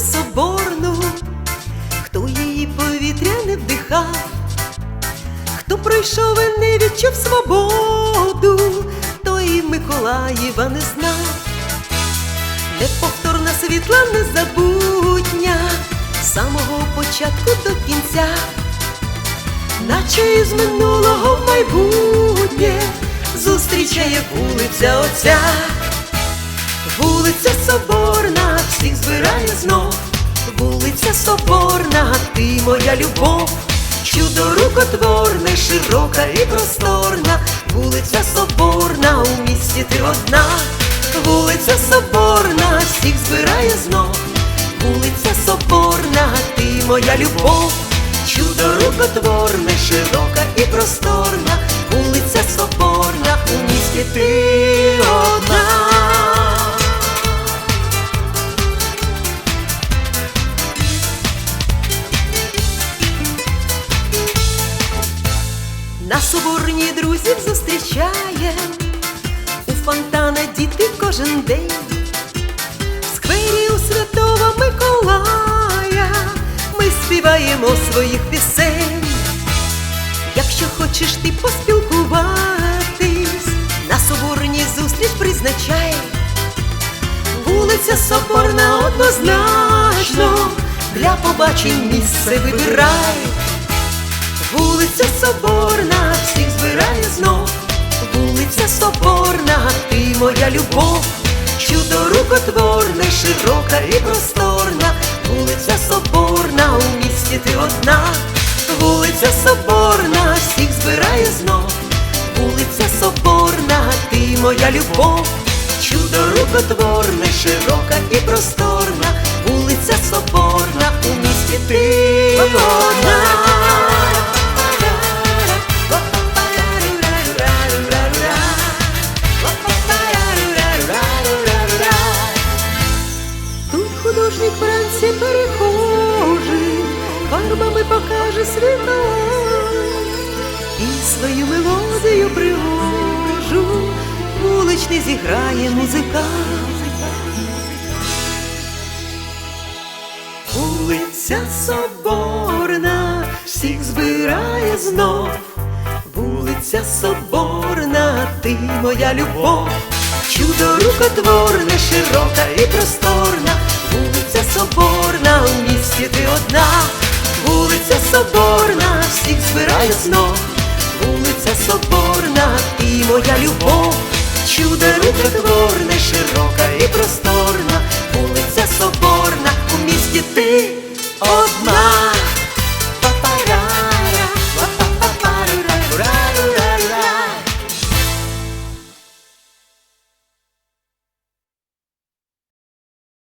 соборну, хто її повітря не вдихав, хто пройшов і не відчув свободу, той Миколаєва не знав. Неповторна світла незабутня з самого початку до кінця, наче із минулого в майбутнє зустрічає вулиця Отця. Вулиця Соборна всіх збирає знов, вулиця Соборна, ти моя любов, чудо рукотворне, широка і просторна, вулиця Соборна, у місті ти одна, вулиця Соборна, всіх збирає знов, вулиця Соборна, ти моя любов, чудо рукотворне, широка і просторна, На соборні друзів зустрічає, у фонтана діти кожен день, в сквері у святого Миколая ми співаємо своїх пісень. Якщо хочеш ти поспілкуватись, на соборній зустріч призначай. Вулиця Соборна однозначно, для побачень місце вибирай. Вулиця Соборна всіх збирає знов, вулиця Соборна, ти моя любов, чудо рукотворне, широка і просторна, вулиця Соборна, у місті ти одна, вулиця Соборна, всіх збирає знов, вулиця Соборна, ти моя любов, чудо рукотворне, широка і просторна, вулиця Соборна, у місті ти одна. Мелодію пригожу, вуличний зіграє музикант. Вулиця Соборна всіх збирає знов. Вулиця Соборна, ти моя любов, чудо рукотворне, широка і просторна, вулиця Соборна, у місті ти одна, вулиця Соборна, всіх збирає знов, вулиця Соборна, і моя любов, чудо рукотворне, широка і просторна, вулиця Соборна, у місті ти одна.